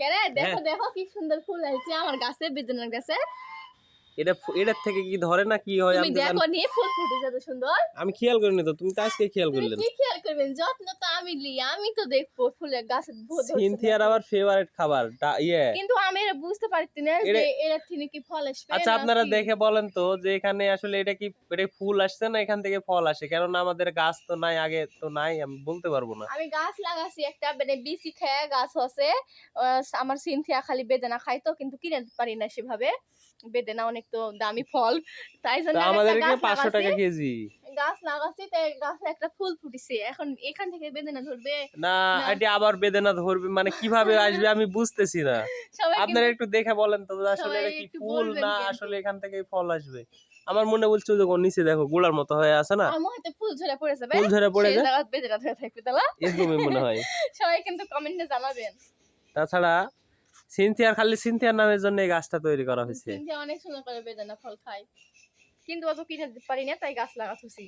কেরে দেখো হ্যাঁ। দেখো কি সুন্দর ফুল হয়েছে আমার গাছে বেদনার গাছে। এটা এটার থেকে কি ধরে না কি হয়? আমি দেখো নি ফুল ফুটেছে তো সুন্দর। আমি খেয়াল করিনি তো তুমি তো আজকে খেয়াল করলে কি খেয়াল করবেন যত্ন তো আমি লি আমি তো দেখব ফুলের সিনথিয়ার আবার ফেভারিট খাবার ইয়ে। কিন্তু আমি এটা বুঝতে পারছি না যে এরা থেকে কি ফল আসবে আচ্ছা আপনারা দেখে বলেন তো যে এখানে আসলে এটা কি এটা ফুল আসছে না এখান থেকে ফল আসে? কেননা আমাদের গাছ তো নাই আগে তো নাই আমি বলতে পারব না। আমি গাছ লাগাছি একটা মানে বিসি খেয়ে গাছ আছে আমার সিনথিয়া খালি বেদানা খাই তো কিন্তু কিনে পারি না সেভাবে। বেদানা অনেক তো দামি ফল। তাই জন্য আমাদেরকে গাছ পাঁচশো টাকা কেজি। গাছ লাগাচ্ছি তাই গাছে একটা ফুল ফুটেছে। এখন এখান থেকে বেদানা ধরবে। না। এটা আবার বেদনা ধরবে মানে কীভাবে আসবে আমি বুঝতেছি না। আপনারা একটু দেখে বলেন তো আসলে এটা কি ফুল না আসলে এখান থেকে ফল আসবে। আমার মনে বলছে যে ওর নিচে দেখো গোলার মতো হয়ে আছে না? আমার হয়তো ফুল ঝরে পড়ে যাবে। ফুল ঝরে পড়ে সেই যায় জায়গায় বেদানা ধরে থাকবে তাহলে। এরকমই মনে হয়। সবাই কিন্তু কমেন্টে জানাবেন। তাছাড়া সিনথিয়ার খালি সিনথিয়ার নামের জন্য এই গাছটা তৈরি করা হয়েছে। সিনথিয়া অনেক সুন্দর করে বেদানা ফল খায়। কিন্তু অত কিনে পারি না তাই গাছ লাগাচ্ছি